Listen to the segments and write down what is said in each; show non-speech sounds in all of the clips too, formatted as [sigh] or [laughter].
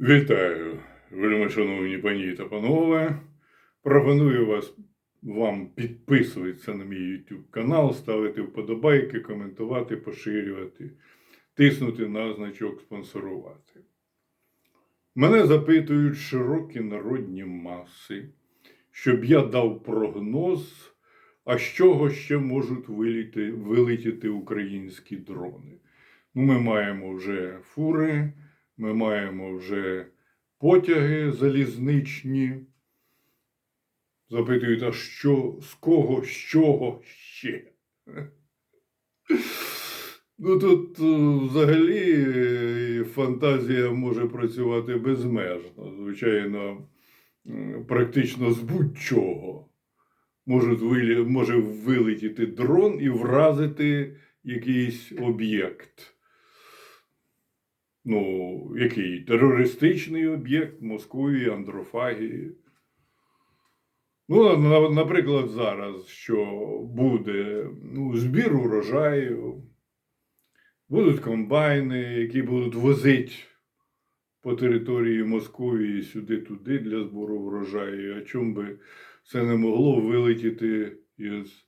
Вітаю, вельми шановні пані та панове. Пропоную вас вам підписуватися на мій YouTube канал, ставити вподобайки, коментувати, поширювати, тиснути на значок спонсорувати. Мене запитують широкі народні маси, щоб я дав прогноз, а з чого ще можуть виліти, вилетіти українські дрони. Ну, ми маємо вже фури, ми маємо вже потяги залізничні. Запитують, а що, з кого, з чого ще? Ну тут е, взагалі е, фантазія може працювати безмежно. Звичайно, практично з будь-чого. Може вилетіти дрон і вразити якийсь об'єкт. Ну, який терористичний об'єкт Московії, Андрофагії. Ну, наприклад, зараз, що буде ну, збір урожаю, будуть комбайни, які будуть возити по території Московії сюди-туди для збору врожаю. А чому би це не могло вилетіти із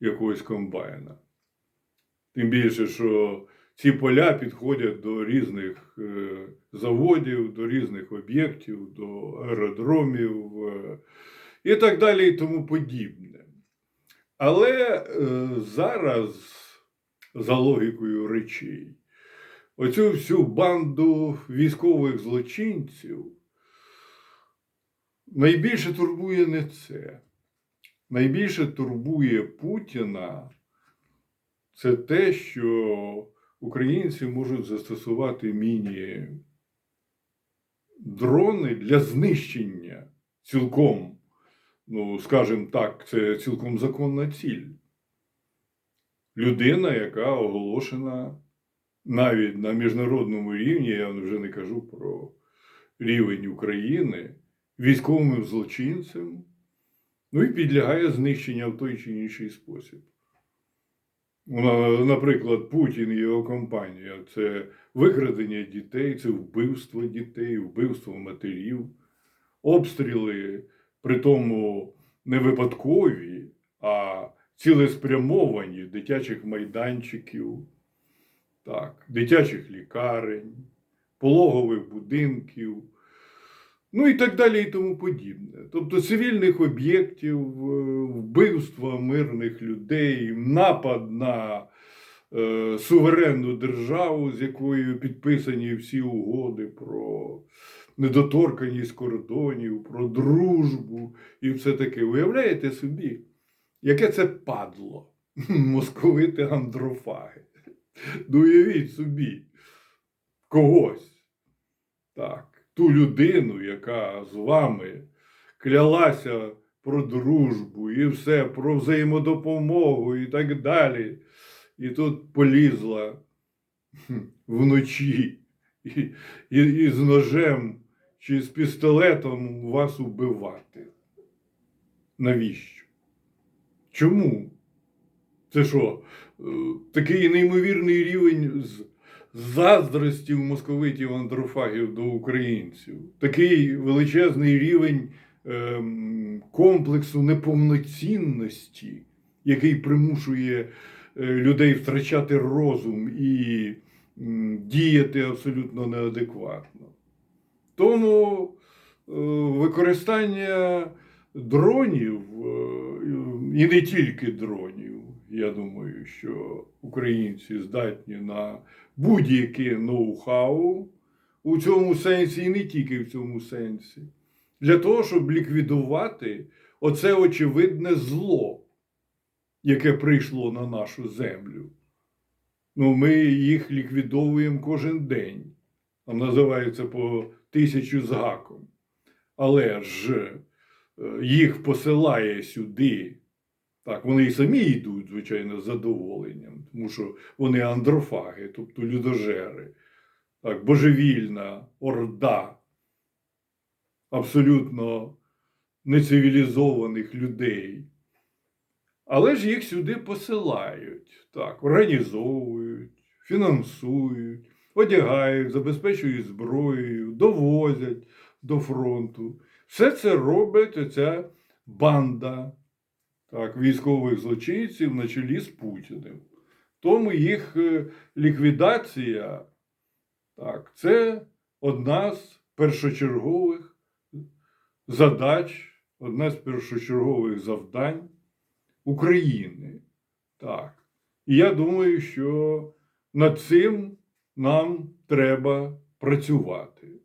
якогось комбайна? Тим більше, що ці поля підходять до різних е, заводів, до різних об'єктів, до аеродромів е, і так далі, і тому подібне. Але е, зараз, за логікою речей, оцю всю банду військових злочинців найбільше турбує не це. Найбільше турбує Путіна це те, що українці можуть застосувати міні дрони для знищення цілком, ну, скажімо так, це цілком законна ціль. Людина, яка оголошена навіть на міжнародному рівні, я вже не кажу про рівень України, військовим злочинцем, ну і підлягає знищення в той чи інший спосіб. Наприклад, Путін і його компанія це викрадення дітей, це вбивство дітей, вбивство матерів, обстріли, при тому не випадкові, а цілеспрямовані дитячих майданчиків, так, дитячих лікарень, пологових будинків, ну і так далі, і тому подібне. Тобто цивільних об'єктів, е, вбивства мирних людей, напад на е, суверенну державу, з якою підписані всі угоди про недоторканість кордонів, про дружбу і все таке. Уявляєте собі, яке це падло [laughs] московити андрофаги. Ну, уявіть собі когось. Так, ту людину, яка з вами клялася про дружбу і все, про взаємодопомогу і так далі. І тут полізла вночі і, і, і з ножем чи з пістолетом вас убивати. Навіщо? Чому? Це що, е, такий неймовірний рівень заздрості у московитів андрофагів до українців, такий величезний рівень ем, комплексу неповноцінності, який примушує е, людей втрачати розум і діяти абсолютно неадекватно. Тому е, використання дронів е, і не тільки дронів. Я думаю, що українці здатні на будь-яке ноу-хау у цьому сенсі, і не тільки в цьому сенсі, для того, щоб ліквідувати оце очевидне зло, яке прийшло на нашу землю. Ну, ми їх ліквідовуємо кожен день. Там називається по тисячу з гаком. Але ж е, їх посилає сюди. Так, вони і самі йдуть, звичайно, з задоволенням, тому що вони андрофаги, тобто людожери, так, божевільна орда абсолютно нецивілізованих людей. Але ж їх сюди посилають, так, організовують, фінансують, одягають, забезпечують зброєю, довозять до фронту. Все це робить оця банда так, військових злочинців на чолі з Путіним. Тому їх е, ліквідація так, це одна з першочергових задач, одна з першочергових завдань України. Так. І я думаю, що над цим нам треба працювати.